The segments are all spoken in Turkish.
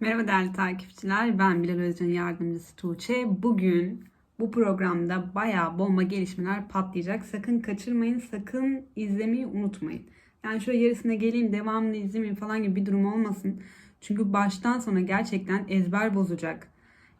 Merhaba değerli takipçiler. Ben Bilal Özcan yardımcısı Tuğçe. Bugün bu programda bayağı bomba gelişmeler patlayacak. Sakın kaçırmayın, sakın izlemeyi unutmayın. Yani şöyle yarısına geleyim, devamını izlemeyeyim falan gibi bir durum olmasın. Çünkü baştan sona gerçekten ezber bozacak.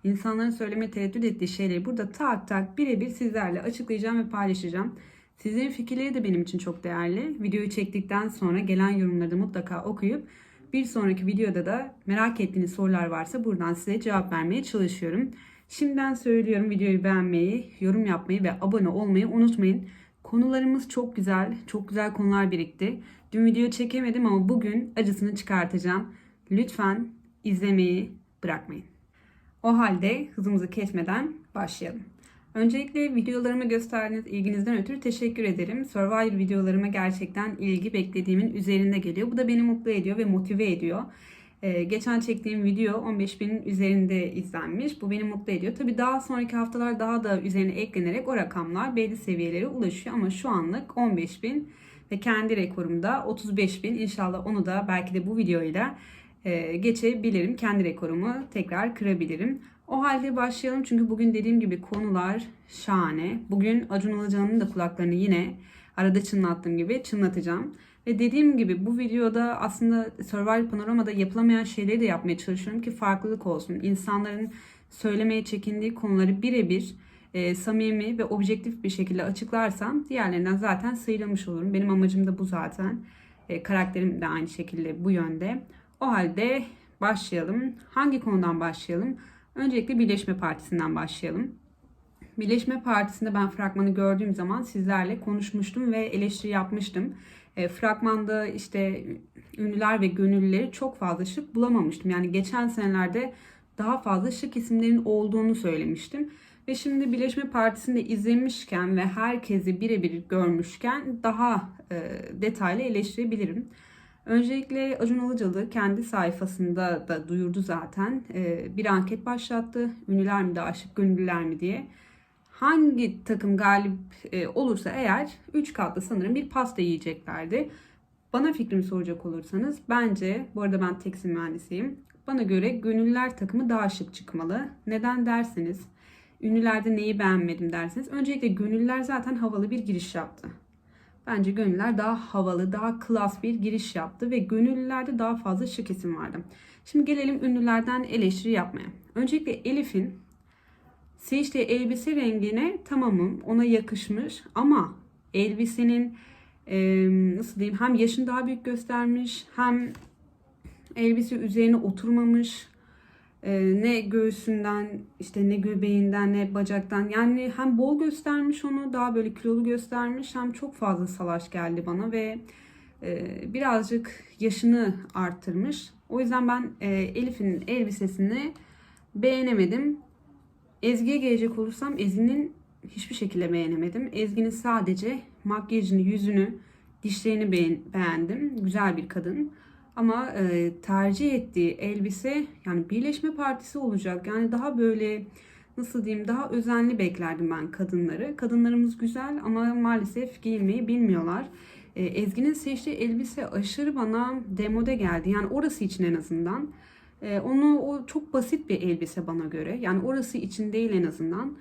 İnsanların söylemeye tereddüt ettiği şeyleri burada tak tak birebir sizlerle açıklayacağım ve paylaşacağım. Sizlerin fikirleri de benim için çok değerli. Videoyu çektikten sonra gelen yorumları da mutlaka okuyup bir sonraki videoda da merak ettiğiniz sorular varsa buradan size cevap vermeye çalışıyorum. Şimdiden söylüyorum videoyu beğenmeyi, yorum yapmayı ve abone olmayı unutmayın. Konularımız çok güzel, çok güzel konular birikti. Dün video çekemedim ama bugün acısını çıkartacağım. Lütfen izlemeyi bırakmayın. O halde hızımızı kesmeden başlayalım. Öncelikle videolarıma gösterdiğiniz ilginizden ötürü teşekkür ederim. Survivor videolarıma gerçekten ilgi beklediğimin üzerinde geliyor. Bu da beni mutlu ediyor ve motive ediyor. Ee, geçen çektiğim video 15 binin üzerinde izlenmiş. Bu beni mutlu ediyor. Tabi daha sonraki haftalar daha da üzerine eklenerek o rakamlar belli seviyelere ulaşıyor. Ama şu anlık 15 bin ve kendi rekorumda 35 bin. İnşallah onu da belki de bu videoyla e, geçebilirim. Kendi rekorumu tekrar kırabilirim. O halde başlayalım çünkü bugün dediğim gibi konular şahane. Bugün Acun Ilıcalı'nın da kulaklarını yine arada çınlattığım gibi çınlatacağım. Ve dediğim gibi bu videoda aslında Survivor Panorama'da yapılamayan şeyleri de yapmaya çalışıyorum ki farklılık olsun. İnsanların söylemeye çekindiği konuları birebir e, samimi ve objektif bir şekilde açıklarsam diğerlerinden zaten sıyrılmış olurum. Benim amacım da bu zaten. E, karakterim de aynı şekilde bu yönde. O halde başlayalım. Hangi konudan başlayalım? Öncelikle Birleşme Partisi'nden başlayalım. Birleşme Partisi'nde ben fragmanı gördüğüm zaman sizlerle konuşmuştum ve eleştiri yapmıştım. E, fragmanda işte ünlüler ve gönüllüleri çok fazla şık bulamamıştım. Yani geçen senelerde daha fazla şık isimlerin olduğunu söylemiştim. Ve şimdi Birleşme Partisi'nde izlemişken ve herkesi birebir görmüşken daha e, detaylı eleştirebilirim. Öncelikle Acun Ilıcalı kendi sayfasında da duyurdu zaten. Ee, bir anket başlattı. Ünlüler mi daha şık, gönüllüler mi diye. Hangi takım galip e, olursa eğer 3 katlı sanırım bir pasta yiyeceklerdi. Bana fikrimi soracak olursanız bence, bu arada ben tekstil mühendisiyim. Bana göre gönüllüler takımı daha şık çıkmalı. Neden derseniz, ünlülerde neyi beğenmedim derseniz. Öncelikle gönüllüler zaten havalı bir giriş yaptı. Bence gönüllüler daha havalı, daha klas bir giriş yaptı ve gönüllülerde daha fazla şık isim vardı. Şimdi gelelim ünlülerden eleştiri yapmaya. Öncelikle Elif'in seçtiği elbise rengine tamamım ona yakışmış ama elbisenin e, nasıl diyeyim hem yaşını daha büyük göstermiş hem elbise üzerine oturmamış ee, ne göğsünden işte ne göbeğinden ne bacaktan yani hem bol göstermiş onu daha böyle kilolu göstermiş hem çok fazla salaş geldi bana ve e, birazcık yaşını arttırmış. O yüzden ben e, Elif'in elbisesini beğenemedim. Ezgi'ye gelecek olursam Ezgi'nin hiçbir şekilde beğenemedim. Ezgi'nin sadece makyajını, yüzünü, dişlerini beğendim. Güzel bir kadın. Ama e, tercih ettiği elbise yani Birleşme Partisi olacak. Yani daha böyle nasıl diyeyim daha özenli beklerdim ben kadınları. Kadınlarımız güzel ama maalesef giymeyi bilmiyorlar. E, Ezgi'nin seçtiği elbise aşırı bana demode geldi. Yani orası için en azından. E, onu o çok basit bir elbise bana göre. Yani orası için değil en azından.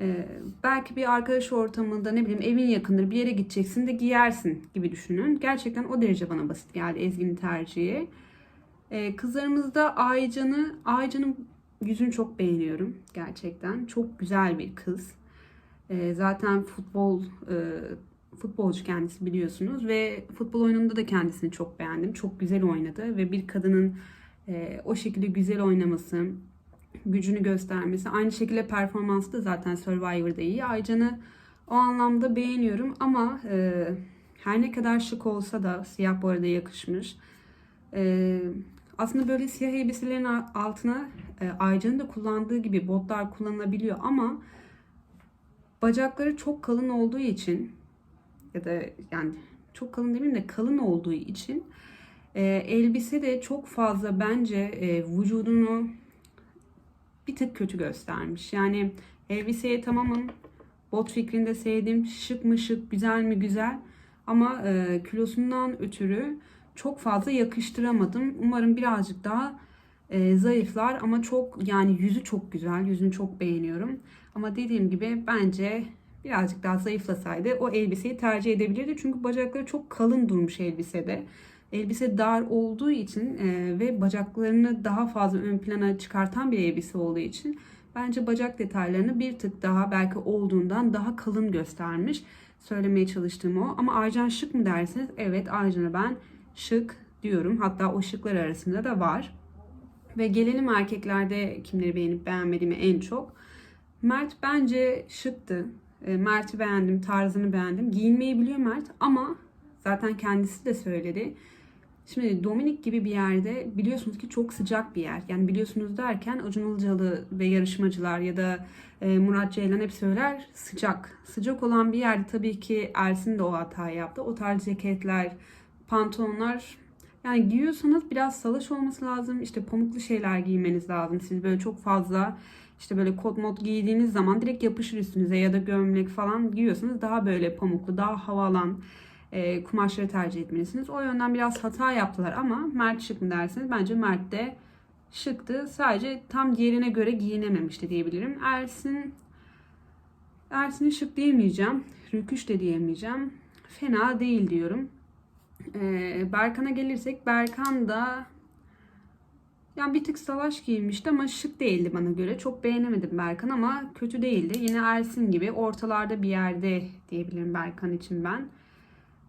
Ee, belki bir arkadaş ortamında ne bileyim evin yakındır bir yere gideceksin de giyersin gibi düşünün. Gerçekten o derece bana basit geldi Ezgi'nin tercihi. Ee, kızlarımızda Aycan'ı, Aycan'ın yüzünü çok beğeniyorum gerçekten. Çok güzel bir kız. Ee, zaten futbol e, futbolcu kendisi biliyorsunuz ve futbol oyununda da kendisini çok beğendim. Çok güzel oynadı ve bir kadının e, o şekilde güzel oynaması, gücünü göstermesi. Aynı şekilde performansı da zaten Survivor'da iyi. Aycan'ı o anlamda beğeniyorum ama e, her ne kadar şık olsa da siyah bu arada yakışmış. E, aslında böyle siyah elbiselerin altına e, Aycan'ın da kullandığı gibi botlar kullanılabiliyor ama bacakları çok kalın olduğu için ya da yani çok kalın demeyeyim de kalın olduğu için e, elbise de çok fazla bence e, vücudunu bir tık kötü göstermiş. Yani elbiseye tamamım. Bot fikrinde sevdim. Şık mı şık, güzel mi güzel. Ama e, kilosundan ötürü çok fazla yakıştıramadım. Umarım birazcık daha e, zayıflar ama çok yani yüzü çok güzel. Yüzünü çok beğeniyorum. Ama dediğim gibi bence birazcık daha zayıflasaydı o elbiseyi tercih edebilirdi. Çünkü bacakları çok kalın durmuş elbisede. Elbise dar olduğu için e, ve bacaklarını daha fazla ön plana çıkartan bir elbise olduğu için bence bacak detaylarını bir tık daha belki olduğundan daha kalın göstermiş. Söylemeye çalıştığım o. Ama Aycan şık mı derseniz evet Aycan'a ben şık diyorum. Hatta o şıklar arasında da var. Ve gelelim erkeklerde kimleri beğenip beğenmediğimi en çok. Mert bence şıktı. E, Mert'i beğendim, tarzını beğendim. Giyinmeyi biliyor Mert ama zaten kendisi de söyledi. Şimdi Dominik gibi bir yerde biliyorsunuz ki çok sıcak bir yer. Yani biliyorsunuz derken Acun Ilıcalı ve yarışmacılar ya da e, Murat Ceylan hep söyler sıcak. Sıcak olan bir yerde tabii ki Ersin de o hatayı yaptı. O tarz ceketler, pantolonlar yani giyiyorsanız biraz salaş olması lazım. İşte pamuklu şeyler giymeniz lazım. Siz böyle çok fazla işte böyle kot mod giydiğiniz zaman direkt yapışır üstünüze ya da gömlek falan giyiyorsanız daha böyle pamuklu, daha havalan e, kumaşları tercih etmelisiniz. O yönden biraz hata yaptılar ama Mert şık mı derseniz bence Mert de şıktı. Sadece tam diğerine göre giyinememişti diyebilirim. Ersin Ersin'i şık diyemeyeceğim. Rüküş de diyemeyeceğim. Fena değil diyorum. Ee, Berkan'a gelirsek Berkan da yani bir tık salaş giymişti ama şık değildi bana göre. Çok beğenemedim Berkan ama kötü değildi. Yine Ersin gibi ortalarda bir yerde diyebilirim Berkan için ben.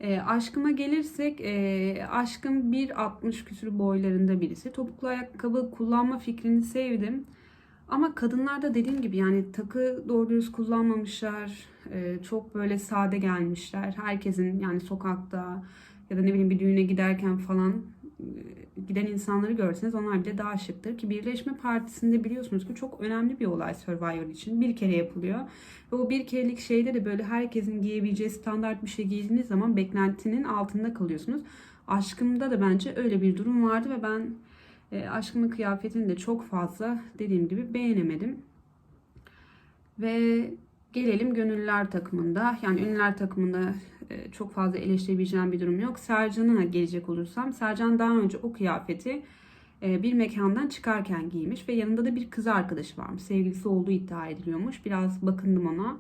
E, aşkıma gelirsek e, aşkım 1.60 küsür boylarında birisi. Topuklu ayakkabı kullanma fikrini sevdim. Ama kadınlarda dediğim gibi yani takı doğru dürüst kullanmamışlar. E, çok böyle sade gelmişler. Herkesin yani sokakta ya da ne bileyim bir düğüne giderken falan giden insanları görseniz onlar bile daha şıktır. Ki Birleşme Partisi'nde biliyorsunuz ki çok önemli bir olay Survivor için. Bir kere yapılıyor. Ve o bir kerelik şeyde de böyle herkesin giyebileceği standart bir şey giydiğiniz zaman beklentinin altında kalıyorsunuz. Aşkımda da bence öyle bir durum vardı ve ben e, aşkımın kıyafetini de çok fazla dediğim gibi beğenemedim. Ve gelelim gönüllüler takımında. Yani ünlüler takımında e, çok fazla eleştirebileceğim bir durum yok. Sercan'a gelecek olursam Sercan daha önce o kıyafeti e, bir mekandan çıkarken giymiş ve yanında da bir kız arkadaşı varmış. Sevgilisi olduğu iddia ediliyormuş. Biraz bakındım ona.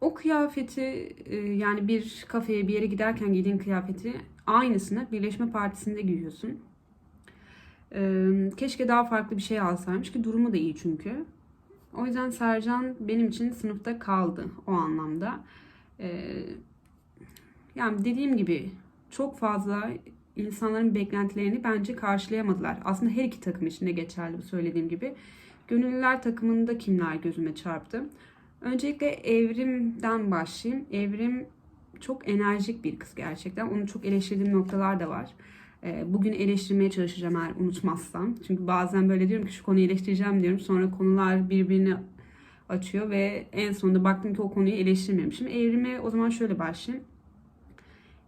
O kıyafeti e, yani bir kafeye bir yere giderken giydiğin kıyafeti aynısını Birleşme Partisi'nde giyiyorsun. Keşke daha farklı bir şey alsaymış ki durumu da iyi çünkü. O yüzden Sercan benim için sınıfta kaldı o anlamda. Yani dediğim gibi çok fazla insanların beklentilerini bence karşılayamadılar. Aslında her iki takım için de geçerli bu söylediğim gibi. Gönüllüler takımında kimler gözüme çarptı? Öncelikle Evrim'den başlayayım. Evrim çok enerjik bir kız gerçekten. Onu çok eleştirdiğim noktalar da var. Ee, bugün eleştirmeye çalışacağım eğer unutmazsam. Çünkü bazen böyle diyorum ki şu konuyu eleştireceğim diyorum. Sonra konular birbirini açıyor ve en sonunda baktım ki o konuyu eleştirmemişim. Evrime o zaman şöyle başlayayım.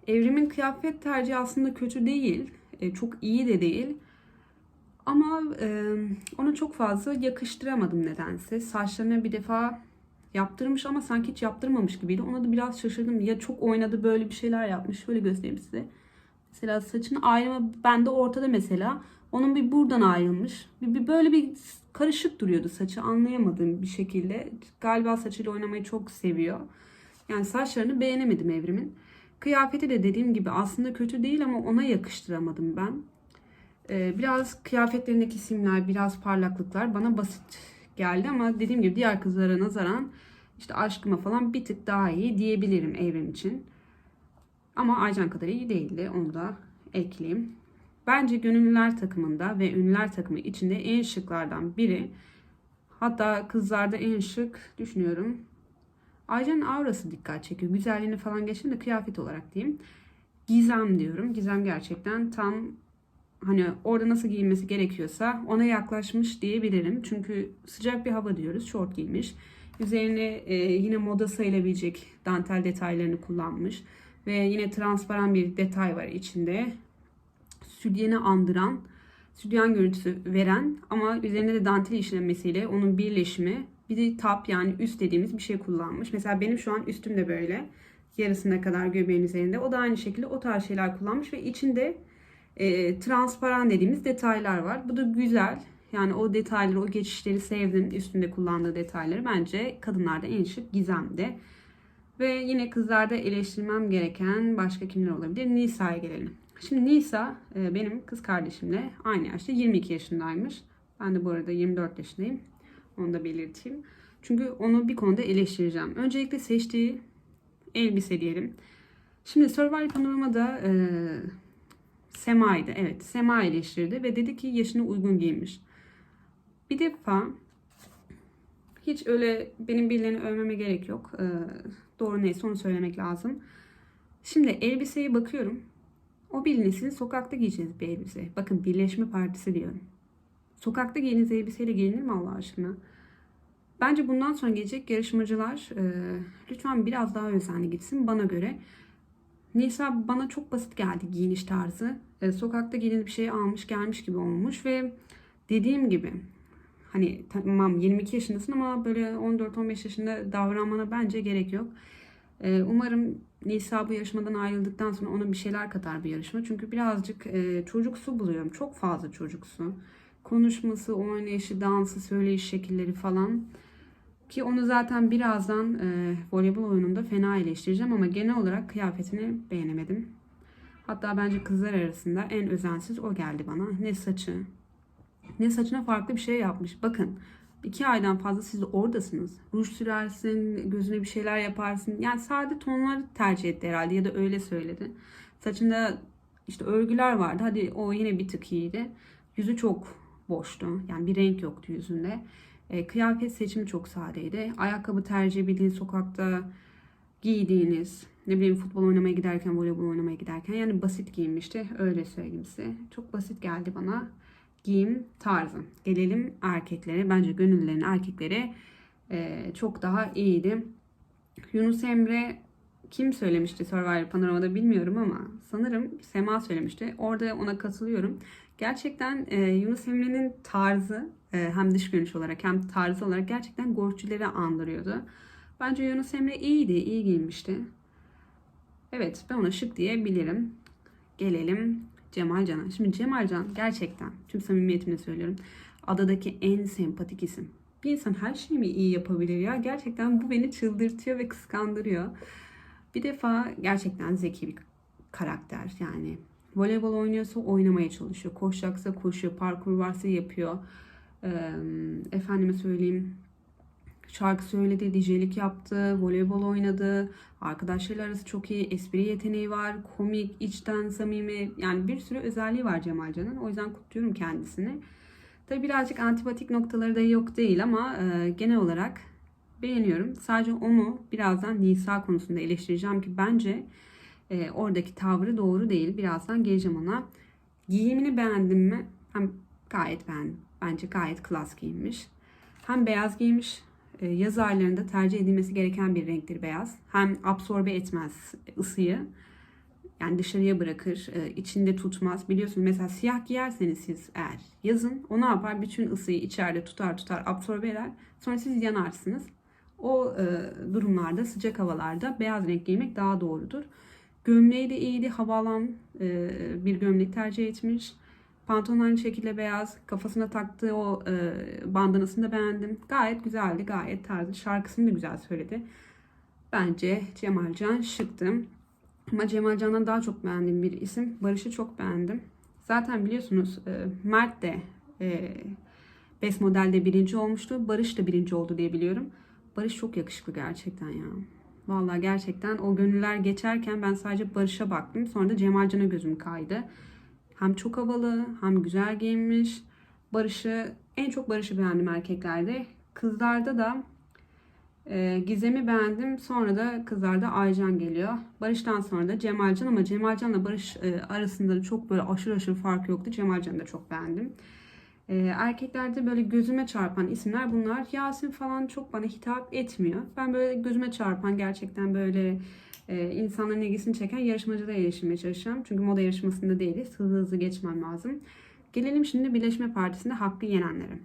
Evrimin kıyafet tercihi aslında kötü değil. E, çok iyi de değil. Ama e, onu çok fazla yakıştıramadım nedense. Saçlarını bir defa yaptırmış ama sanki hiç yaptırmamış gibiydi. Ona da biraz şaşırdım. Ya çok oynadı böyle bir şeyler yapmış. Şöyle göstereyim size. Mesela saçın ayrımı bende ortada mesela. Onun bir buradan ayrılmış. Bir, bir böyle bir karışık duruyordu saçı. Anlayamadığım bir şekilde. Galiba saçıyla oynamayı çok seviyor. Yani saçlarını beğenemedim Evrim'in. Kıyafeti de dediğim gibi aslında kötü değil ama ona yakıştıramadım ben. Ee, biraz kıyafetlerindeki simler, biraz parlaklıklar bana basit geldi ama dediğim gibi diğer kızlara nazaran işte aşkıma falan bir tık daha iyi diyebilirim evrim için. Ama Aycan kadar iyi değildi. Onu da ekleyeyim. Bence gönüllüler takımında ve ünlüler takımı içinde en şıklardan biri. Hatta kızlarda en şık düşünüyorum. Aycan'ın aurası dikkat çekiyor. Güzelliğini falan geçin de kıyafet olarak diyeyim. Gizem diyorum. Gizem gerçekten tam hani orada nasıl giyinmesi gerekiyorsa ona yaklaşmış diyebilirim. Çünkü sıcak bir hava diyoruz. Şort giymiş. Üzerine e, yine moda sayılabilecek dantel detaylarını kullanmış. Ve yine transparan bir detay var içinde. Sütyeni andıran, sütyen görüntüsü veren ama üzerine de dantel işlemesiyle onun birleşimi bir de top yani üst dediğimiz bir şey kullanmış. Mesela benim şu an üstüm de böyle. Yarısına kadar göbeğin üzerinde. O da aynı şekilde o tarz şeyler kullanmış ve içinde e, transparan dediğimiz detaylar var. Bu da güzel. Yani o detayları, o geçişleri sevdim. Üstünde kullandığı detayları. Bence kadınlarda en şık gizemdi. Ve yine kızlarda eleştirmem gereken başka kimler olabilir? Nisa'ya gelelim. Şimdi Nisa e, benim kız kardeşimle aynı yaşta 22 yaşındaymış. Ben de bu arada 24 yaşındayım. Onu da belirteyim. Çünkü onu bir konuda eleştireceğim. Öncelikle seçtiği elbise diyelim. Şimdi Survivor Panorama'da e, Sema'ydı. Evet Sema eleştirdi ve dedi ki yaşına uygun giymiş. Bir defa hiç öyle benim birilerini övmeme gerek yok. E, doğru neyse onu söylemek lazım. Şimdi elbiseye bakıyorum. O bilinesin sokakta giyeceğiz bir elbise. Bakın Birleşme Partisi diyorum. Sokakta giyiniz elbiseyle giyinir mi Allah aşkına? Bence bundan sonra gelecek yarışmacılar e, lütfen biraz daha özenli gitsin bana göre. Nisa bana çok basit geldi giyiniş tarzı. E, sokakta gelin bir şey almış gelmiş gibi olmuş ve dediğim gibi hani tamam 22 yaşındasın ama böyle 14-15 yaşında davranmana bence gerek yok. E, umarım Nisa bu yarışmadan ayrıldıktan sonra ona bir şeyler katar bir yarışma. Çünkü birazcık e, çocuksu buluyorum. Çok fazla çocuksu. Konuşması, oynayışı, dansı, söyleyiş şekilleri falan. Ki onu zaten birazdan e, voleybol oyununda fena eleştireceğim ama genel olarak kıyafetini beğenemedim. Hatta bence kızlar arasında en özensiz o geldi bana. Ne saçı, ne saçına farklı bir şey yapmış. Bakın iki aydan fazla siz oradasınız. Ruj sürersin, gözüne bir şeyler yaparsın. Yani sade tonları tercih etti herhalde ya da öyle söyledi. Saçında işte örgüler vardı. Hadi o yine bir tık iyiydi. Yüzü çok boştu. Yani bir renk yoktu yüzünde. E, kıyafet seçimi çok sadeydi. Ayakkabı tercih bildiğiniz sokakta giydiğiniz, ne bileyim futbol oynamaya giderken, voleybol oynamaya giderken yani basit giyinmişti. Öyle söyleyeyim size. Çok basit geldi bana giyim tarzı. Gelelim erkeklere. Bence gönüllülerin erkekleri e, çok daha iyiydi. Yunus Emre kim söylemişti Survivor Panorama'da bilmiyorum ama sanırım Sema söylemişti. Orada ona katılıyorum. Gerçekten e, Yunus Emre'nin tarzı e, hem dış görünüş olarak hem tarzı olarak gerçekten gorçileri andırıyordu. Bence Yunus Emre iyiydi, iyi giyinmişti. Evet ben ona şık diyebilirim. Gelelim Cemal Can'a. Şimdi Cemal Can gerçekten tüm samimiyetimle söylüyorum. Adadaki en sempatik isim. Bir insan her şeyi mi iyi yapabilir ya? Gerçekten bu beni çıldırtıyor ve kıskandırıyor. Bir defa gerçekten zeki bir karakter yani. Voleybol oynuyorsa oynamaya çalışıyor. Koşacaksa koşuyor. Parkur varsa yapıyor. Efendime söyleyeyim şarkı söyledi, DJ'lik yaptı, voleybol oynadı. Arkadaşlarıyla arası çok iyi, espri yeteneği var, komik, içten, samimi. Yani bir sürü özelliği var Cemal Can'ın. O yüzden kutluyorum kendisini. Tabii birazcık antipatik noktaları da yok değil ama e, genel olarak beğeniyorum. Sadece onu birazdan Nisa konusunda eleştireceğim ki bence e, oradaki tavrı doğru değil. Birazdan geleceğim ona. Giyimini beğendim mi? Hem gayet beğendim. Bence gayet klas giyinmiş. Hem beyaz giymiş. E, yaz aylarında tercih edilmesi gereken bir renktir beyaz. Hem absorbe etmez ısıyı. Yani dışarıya bırakır, e, içinde tutmaz. Biliyorsunuz mesela siyah giyerseniz siz eğer yazın o ne yapar? Bütün ısıyı içeride tutar tutar absorbe eder. Sonra siz yanarsınız. O e, durumlarda sıcak havalarda beyaz renk giymek daha doğrudur. Gömleği de iyiydi. Havalan e, bir gömlek tercih etmiş. Pantolon aynı şekilde beyaz. Kafasına taktığı o e, bandanasını da beğendim. Gayet güzeldi. Gayet tarzı. Şarkısını da güzel söyledi. Bence Cemalcan şıktı. Ama Cemalcan'dan daha çok beğendiğim bir isim. Barış'ı çok beğendim. Zaten biliyorsunuz e, Mert de e, Best Model'de birinci olmuştu. Barış da birinci oldu diye biliyorum. Barış çok yakışıklı gerçekten ya. Vallahi gerçekten o gönüller geçerken ben sadece Barış'a baktım. Sonra da Cemalcan'a gözüm kaydı. Hem çok havalı hem güzel giyinmiş. Barış'ı en çok Barış'ı beğendim erkeklerde. Kızlarda da e, Gizem'i beğendim. Sonra da kızlarda Aycan geliyor. Barış'tan sonra da Cemalcan ama Cemalcan'la Barış e, arasında da çok böyle aşırı aşırı fark yoktu. Cemalcan'ı da çok beğendim. E, erkeklerde böyle gözüme çarpan isimler bunlar. Yasin falan çok bana hitap etmiyor. Ben böyle gözüme çarpan gerçekten böyle e, insanların ilgisini çeken yarışmacıda eleştirmeye çalışacağım. Çünkü moda yarışmasında değiliz. Hızlı hızlı geçmem lazım. Gelelim şimdi Birleşme Partisi'nde hakkı yenenlere.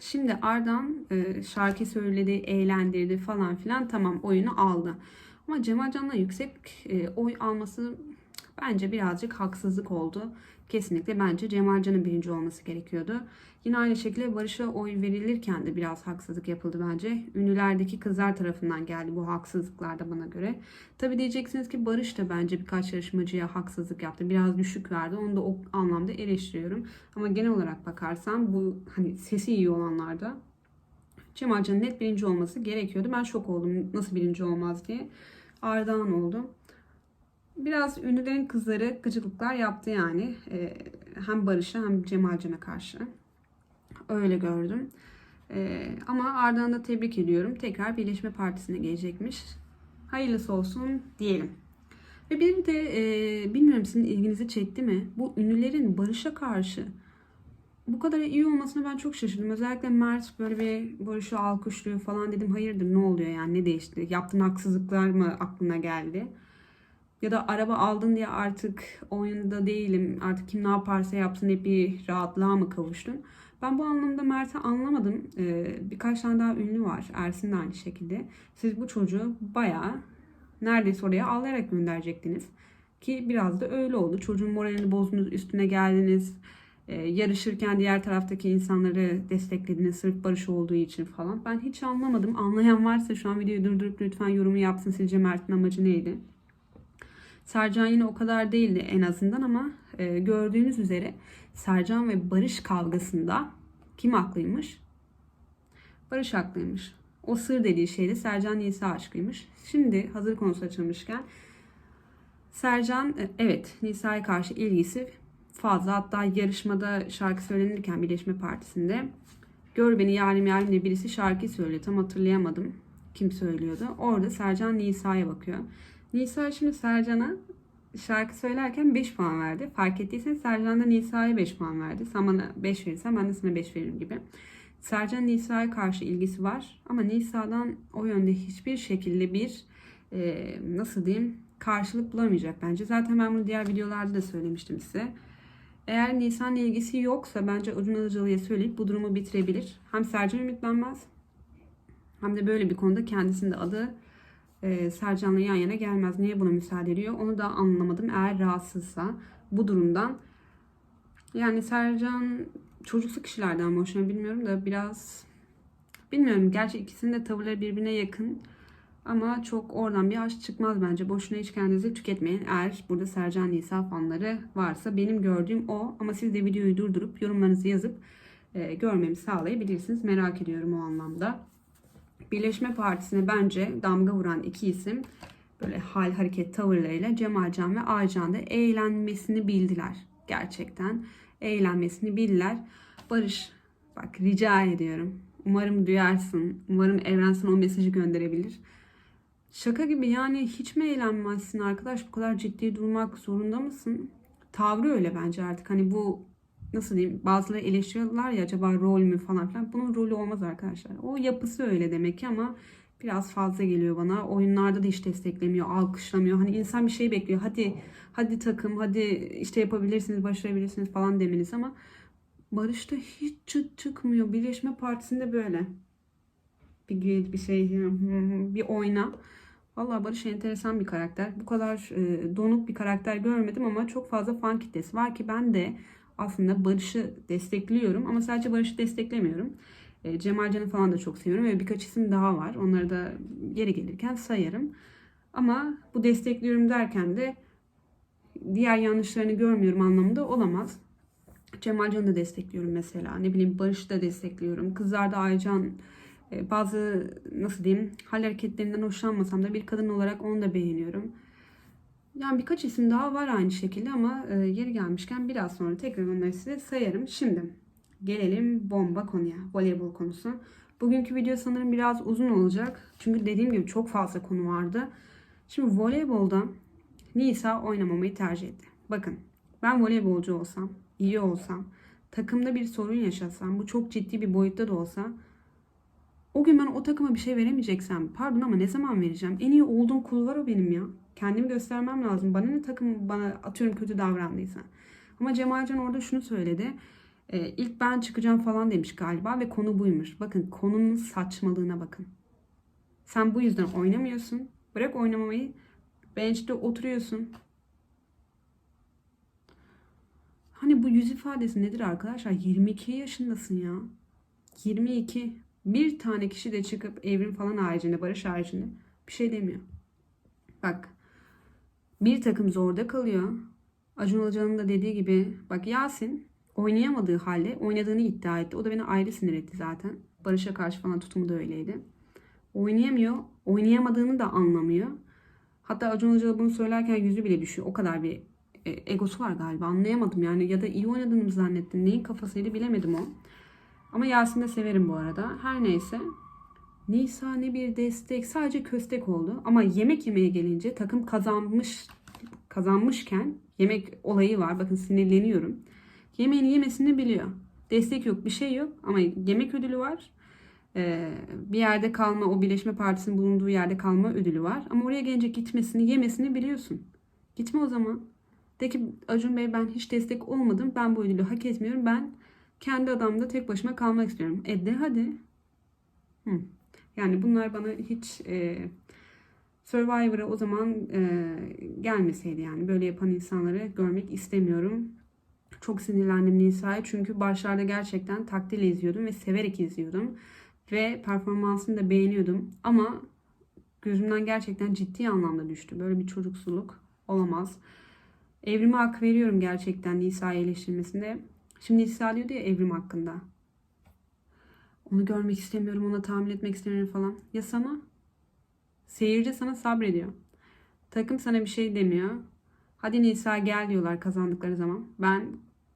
Şimdi Ardan e, şarkı söyledi, eğlendirdi falan filan tamam oyunu aldı. Ama Cemal Can'la yüksek e, oy alması Bence birazcık haksızlık oldu. Kesinlikle bence Cemalcan'ın birinci olması gerekiyordu. Yine aynı şekilde Barış'a oy verilirken de biraz haksızlık yapıldı bence. Ünlülerdeki kızlar tarafından geldi bu haksızlıklar da bana göre. Tabi diyeceksiniz ki Barış da bence birkaç yarışmacıya haksızlık yaptı. Biraz düşük verdi. Onu da o anlamda eleştiriyorum. Ama genel olarak bakarsam bu hani sesi iyi olanlarda Cemalcan'ın net birinci olması gerekiyordu. Ben şok oldum nasıl birinci olmaz diye. Ardahan oldu. Biraz ünlülerin kızları gıcıklıklar yaptı yani. Ee, hem Barış'a hem Cemalcan'a karşı. Öyle gördüm. Ee, ama Ardahan'ı da tebrik ediyorum. Tekrar Birleşme Partisi'ne gelecekmiş. Hayırlısı olsun diyelim. Ve bir de e, bilmiyorum sizin ilginizi çekti mi? Bu ünlülerin Barış'a karşı bu kadar iyi olmasına ben çok şaşırdım. Özellikle Mert böyle bir Barış'ı alkışlıyor falan dedim. Hayırdır ne oluyor yani ne değişti? Yaptığın haksızlıklar mı aklına geldi? Ya da araba aldın diye artık oyunda değilim. Artık kim ne yaparsa yapsın hep bir rahatlığa mı kavuştun? Ben bu anlamda Mert'i anlamadım. Ee, birkaç tane daha ünlü var. Ersin de aynı şekilde. Siz bu çocuğu bayağı neredeyse oraya ağlayarak gönderecektiniz. Ki biraz da öyle oldu. Çocuğun moralini bozdunuz, üstüne geldiniz. Ee, yarışırken diğer taraftaki insanları desteklediniz sırf barış olduğu için falan. Ben hiç anlamadım. Anlayan varsa şu an videoyu durdurup lütfen yorumu yapsın. Sizce Mert'in amacı neydi? Sercan yine o kadar değildi en azından ama e, gördüğünüz üzere Sercan ve Barış kavgasında kim haklıymış? Barış haklıymış. O sır dediği şeyde Sercan Nisa aşkıymış. Şimdi hazır konusu açılmışken Sercan e, evet Nisa'ya karşı ilgisi fazla. Hatta yarışmada şarkı söylenirken Birleşme Partisi'nde Gör Beni Yarim Yarim diye birisi şarkı söylüyor. Tam hatırlayamadım kim söylüyordu. Orada Sercan Nisa'ya bakıyor. Nisa şimdi Sercan'a şarkı söylerken 5 puan verdi. Fark ettiysen Sercan da Nisa'ya 5 puan verdi. Sen bana 5 verirsen ben de sana 5 veririm gibi. Sercan Nisa'ya karşı ilgisi var. Ama Nisa'dan o yönde hiçbir şekilde bir e, nasıl diyeyim karşılık bulamayacak bence. Zaten ben bunu diğer videolarda da söylemiştim size. Eğer Nisan'la ilgisi yoksa bence Acun Ilıcalı'ya söyleyip bu durumu bitirebilir. Hem Sercan ümitlenmez hem de böyle bir konuda kendisinin de adı e, Sercan'la yan yana gelmez. Niye buna müsaade ediyor? Onu da anlamadım. Eğer rahatsızsa bu durumdan. Yani Sercan çocuksu kişilerden mi hoşlanıyor bilmiyorum da biraz bilmiyorum. Gerçi ikisinin de tavırları birbirine yakın. Ama çok oradan bir aşk çıkmaz bence. Boşuna hiç kendinizi tüketmeyin. Eğer burada Sercan Nisa fanları varsa benim gördüğüm o. Ama siz de videoyu durdurup yorumlarınızı yazıp e, görmemi sağlayabilirsiniz. Merak ediyorum o anlamda. Birleşme Partisi'ne bence damga vuran iki isim böyle hal hareket tavırlarıyla Cemalcan ve Aycan da eğlenmesini bildiler. Gerçekten eğlenmesini bildiler. Barış bak rica ediyorum. Umarım duyarsın. Umarım evrensel o mesajı gönderebilir. Şaka gibi yani hiç mi eğlenmezsin arkadaş? Bu kadar ciddi durmak zorunda mısın? Tavrı öyle bence artık. Hani bu nasıl diyeyim bazıları eleştiriyorlar ya acaba rol mü falan filan. Bunun rolü olmaz arkadaşlar. O yapısı öyle demek ki ama biraz fazla geliyor bana. Oyunlarda da hiç desteklemiyor, alkışlamıyor. Hani insan bir şey bekliyor. Hadi hadi takım, hadi işte yapabilirsiniz, başarabilirsiniz falan demeniz ama Barış'ta hiç çıt çıkmıyor. Birleşme Partisi'nde böyle. Bir grid, bir şey, bir oyna. Vallahi Barış enteresan bir karakter. Bu kadar e, donuk bir karakter görmedim ama çok fazla fan kitlesi var ki ben de aslında Barış'ı destekliyorum ama sadece Barış'ı desteklemiyorum. E, Cemal Can'ı falan da çok seviyorum ve birkaç isim daha var. Onları da geri gelirken sayarım. Ama bu destekliyorum derken de diğer yanlışlarını görmüyorum anlamında olamaz. Cemal Can'ı da destekliyorum mesela. Ne bileyim Barış'ı da destekliyorum. Kızlarda Aycan e, bazı nasıl diyeyim hal hareketlerinden hoşlanmasam da bir kadın olarak onu da beğeniyorum. Yani birkaç isim daha var aynı şekilde ama e, yeri gelmişken biraz sonra tekrar onları size sayarım. Şimdi gelelim bomba konuya, voleybol konusu. Bugünkü video sanırım biraz uzun olacak. Çünkü dediğim gibi çok fazla konu vardı. Şimdi voleybolda Nisa oynamamayı tercih etti. Bakın ben voleybolcu olsam, iyi olsam, takımda bir sorun yaşasam, bu çok ciddi bir boyutta da olsa o gün ben o takıma bir şey veremeyeceksem pardon ama ne zaman vereceğim? En iyi olduğum kulvar o benim ya. Kendimi göstermem lazım. Bana ne takım bana atıyorum kötü davrandıysa. Ama Cemalcan orada şunu söyledi. Ee, ilk ben çıkacağım falan demiş galiba ve konu buymuş. Bakın konunun saçmalığına bakın. Sen bu yüzden oynamıyorsun. Bırak oynamamayı. Bench'te oturuyorsun. Hani bu yüz ifadesi nedir arkadaşlar? 22 yaşındasın ya. 22. Bir tane kişi de çıkıp evrim falan haricinde, barış haricinde bir şey demiyor. Bak bir takım zorda kalıyor. Acun Ilıcalı'nın da dediği gibi bak Yasin oynayamadığı halde oynadığını iddia etti. O da beni ayrı sinir etti zaten. Barış'a karşı falan tutumu da öyleydi. Oynayamıyor. Oynayamadığını da anlamıyor. Hatta Acun Ilıcalı bunu söylerken yüzü bile düşüyor. O kadar bir e, egosu var galiba. Anlayamadım yani. Ya da iyi oynadığını mı zannettim. Neyin kafasıydı bilemedim o. Ama Yasin'i de severim bu arada. Her neyse. Nisa ne bir destek sadece köstek oldu. Ama yemek yemeye gelince takım kazanmış kazanmışken yemek olayı var. Bakın sinirleniyorum. Yemeğini yemesini biliyor. Destek yok bir şey yok ama yemek ödülü var. Ee, bir yerde kalma o Birleşme Partisi'nin bulunduğu yerde kalma ödülü var. Ama oraya gelince gitmesini yemesini biliyorsun. Gitme o zaman. De ki Acun Bey ben hiç destek olmadım. Ben bu ödülü hak etmiyorum. Ben kendi adamda tek başıma kalmak istiyorum. E de hadi. Hı. Yani bunlar bana hiç e, Survivor'a o zaman e, gelmeseydi yani. Böyle yapan insanları görmek istemiyorum. Çok sinirlendim Nisa'ya çünkü başlarda gerçekten takdirle izliyordum ve severek izliyordum. Ve performansını da beğeniyordum. Ama gözümden gerçekten ciddi anlamda düştü. Böyle bir çocuksuluk olamaz. Evrime hak veriyorum gerçekten Nisa'yı eleştirmesinde. Şimdi Nisa diyordu ya evrim hakkında. Onu görmek istemiyorum, ona tahammül etmek istemiyorum falan. Ya sana? Seyirci sana sabrediyor. Takım sana bir şey demiyor. Hadi Nisa gel diyorlar kazandıkları zaman. Ben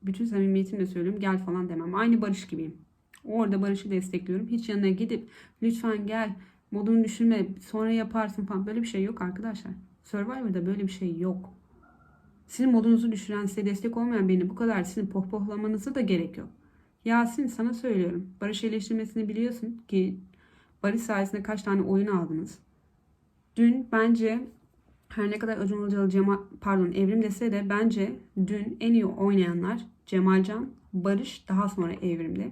bütün samimiyetimle söylüyorum gel falan demem. Aynı Barış gibiyim. Orada Barış'ı destekliyorum. Hiç yanına gidip lütfen gel modunu düşürme sonra yaparsın falan. Böyle bir şey yok arkadaşlar. Survivor'da böyle bir şey yok. Sizin modunuzu düşüren, size destek olmayan birini bu kadar sizin pohpohlamanıza da gerek yok. Yasin sana söylüyorum. Barış eleştirmesini biliyorsun ki Barış sayesinde kaç tane oyun aldınız. Dün bence her ne kadar Acun Ilıcalı Cemal, pardon Evrim dese de bence dün en iyi oynayanlar Cemalcan, Barış daha sonra Evrim'de.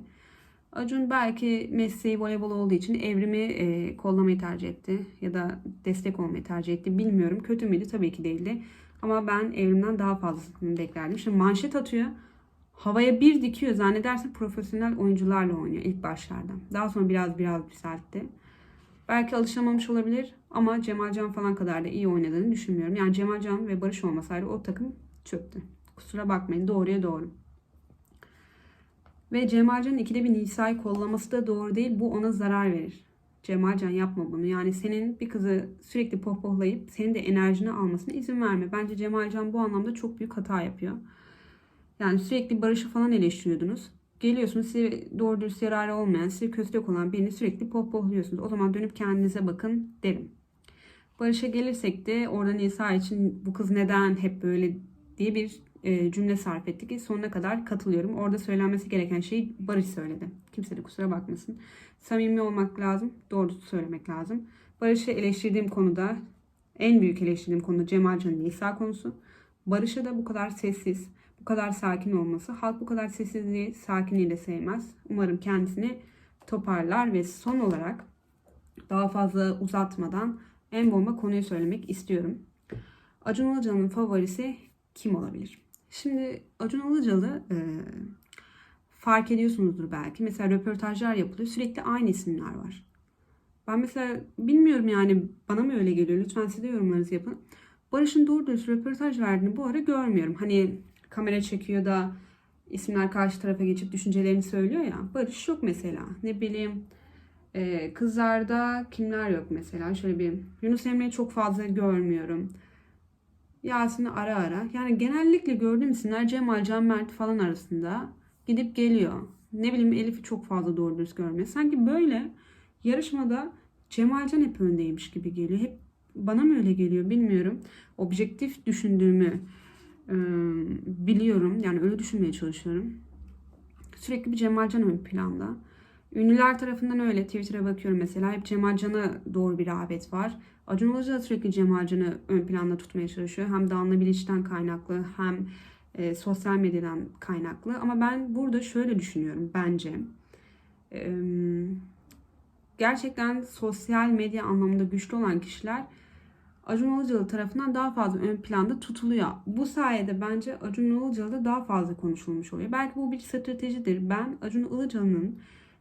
Acun belki mesleği voleybol olduğu için evrimi e, kollamayı tercih etti ya da destek olmayı tercih etti. Bilmiyorum. Kötü müydü? Tabii ki değildi. Ama ben evrimden daha fazlasını beklerdim. Şimdi manşet atıyor. Havaya bir dikiyor. Zannedersin profesyonel oyuncularla oynuyor ilk başlarda. Daha sonra biraz biraz yükseltti. Belki alışamamış olabilir ama Cemalcan falan kadar da iyi oynadığını düşünmüyorum. Yani Cemalcan ve Barış olmasaydı o takım çöktü. Kusura bakmayın doğruya doğru. Ve Cemalcan'ın ikide bir Nisa'yı kollaması da doğru değil. Bu ona zarar verir. Cemalcan yapma bunu. Yani senin bir kızı sürekli pohpohlayıp senin de enerjini almasına izin verme. Bence Cemalcan bu anlamda çok büyük hata yapıyor. Yani sürekli Barış'ı falan eleştiriyordunuz. Geliyorsunuz size doğru dürüst yararı olmayan, size köstek olan birini sürekli pohpohluyorsunuz. O zaman dönüp kendinize bakın derim. Barış'a gelirsek de orada Nisa için bu kız neden hep böyle diye bir e, cümle sarf etti ki sonuna kadar katılıyorum. Orada söylenmesi gereken şeyi Barış söyledi. Kimse de kusura bakmasın. Samimi olmak lazım. Doğru söylemek lazım. Barış'ı eleştirdiğim konuda en büyük eleştirdiğim konu Cemalcan'ın Nisa konusu. Barış'a da bu kadar sessiz, bu kadar sakin olması. Halk bu kadar sessizliği, sakinliği de sevmez. Umarım kendisini toparlar ve son olarak daha fazla uzatmadan en bomba konuyu söylemek istiyorum. Acun Ilıcalı'nın favorisi kim olabilir? Şimdi Acun Ilıcalı e, fark ediyorsunuzdur belki. Mesela röportajlar yapılıyor. Sürekli aynı isimler var. Ben mesela bilmiyorum yani bana mı öyle geliyor? Lütfen siz de yorumlarınızı yapın. Barış'ın doğru dürüst röportaj verdiğini bu ara görmüyorum. Hani kamera çekiyor da isimler karşı tarafa geçip düşüncelerini söylüyor ya. Barış yok mesela. Ne bileyim ee, kızlarda kimler yok mesela? Şöyle bir Yunus Emre'yi çok fazla görmüyorum. Yasin'i ara ara. Yani genellikle gördüğüm isimler Cemal, Can Mert falan arasında gidip geliyor. Ne bileyim Elif'i çok fazla doğru dürüst görmüyor. Sanki böyle yarışmada Cemalcan hep öndeymiş gibi geliyor. Hep bana mı öyle geliyor bilmiyorum. Objektif düşündüğümü e, biliyorum. Yani öyle düşünmeye çalışıyorum. Sürekli bir Cemalcan ön planda. Ünlüler tarafından öyle. Twitter'a bakıyorum mesela. Hep Cemalcan'a doğru bir rağbet var. Acun Ilıcalı sürekli Cemalcan'ı ön planda tutmaya çalışıyor. Hem Danla Bilinç'ten kaynaklı hem e, sosyal medyadan kaynaklı. Ama ben burada şöyle düşünüyorum bence. E, gerçekten sosyal medya anlamında güçlü olan kişiler Acun Ilıcalı tarafından daha fazla ön planda tutuluyor. Bu sayede bence Acun Ilıcalı'da daha fazla konuşulmuş oluyor. Belki bu bir stratejidir. Ben Acun Ilıcalı'nın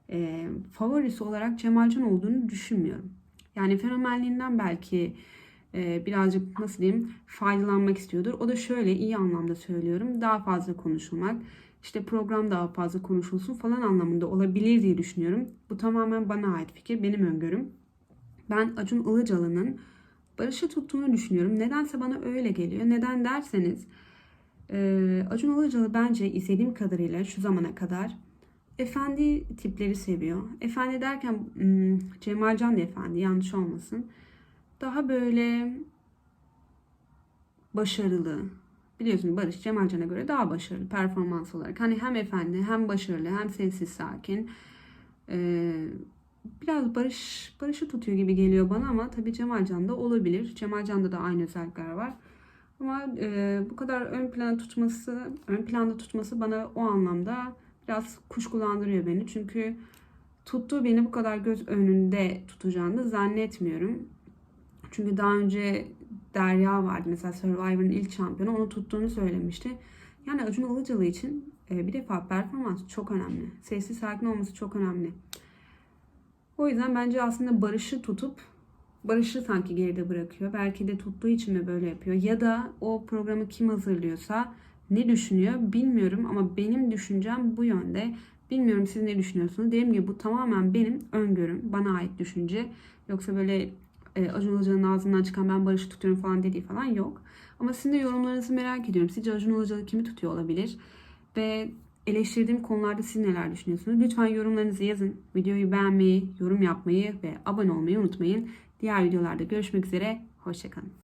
e, favorisi olarak Cemalcan olduğunu düşünmüyorum. Yani fenomenliğinden belki e, birazcık nasıl diyeyim faydalanmak istiyordur. O da şöyle iyi anlamda söylüyorum. Daha fazla konuşulmak, işte program daha fazla konuşulsun falan anlamında olabilir diye düşünüyorum. Bu tamamen bana ait fikir, benim öngörüm. Ben Acun Ilıcalı'nın Barış'ı tuttuğunu düşünüyorum. Nedense bana öyle geliyor. Neden derseniz e, Acun Ilıcalı bence izlediğim kadarıyla şu zamana kadar efendi tipleri seviyor. Efendi derken hmm, Cemalcan da efendi yanlış olmasın. Daha böyle başarılı. Biliyorsunuz Barış Cemalcan'a göre daha başarılı performans olarak. Hani hem efendi hem başarılı hem sessiz sakin. Ee, biraz Barış Barış'ı tutuyor gibi geliyor bana ama tabii Cemalcan'da olabilir. Cemalcan'da da aynı özellikler var. Ama e, bu kadar ön plana tutması, ön planda tutması bana o anlamda biraz kuşkulandırıyor beni. Çünkü tuttuğu beni bu kadar göz önünde tutacağını zannetmiyorum. Çünkü daha önce Derya vardı mesela Survivor'ın ilk şampiyonu onu tuttuğunu söylemişti. Yani Acun Ilıcalı için e, bir defa performans çok önemli. Sessiz sakin olması çok önemli. O yüzden bence aslında Barış'ı tutup Barış'ı sanki geride bırakıyor. Belki de tuttuğu için mi böyle yapıyor? Ya da o programı kim hazırlıyorsa ne düşünüyor bilmiyorum ama benim düşüncem bu yönde. Bilmiyorum siz ne düşünüyorsunuz? Dediğim gibi bu tamamen benim öngörüm. Bana ait düşünce. Yoksa böyle e, Acun Ilıcalı'nın ağzından çıkan ben Barış'ı tutuyorum falan dediği falan yok. Ama sizin de yorumlarınızı merak ediyorum. Sizce Acun Ilıcalı kimi tutuyor olabilir? Ve eleştirdiğim konularda siz neler düşünüyorsunuz? Lütfen yorumlarınızı yazın. Videoyu beğenmeyi, yorum yapmayı ve abone olmayı unutmayın. Diğer videolarda görüşmek üzere. Hoşçakalın.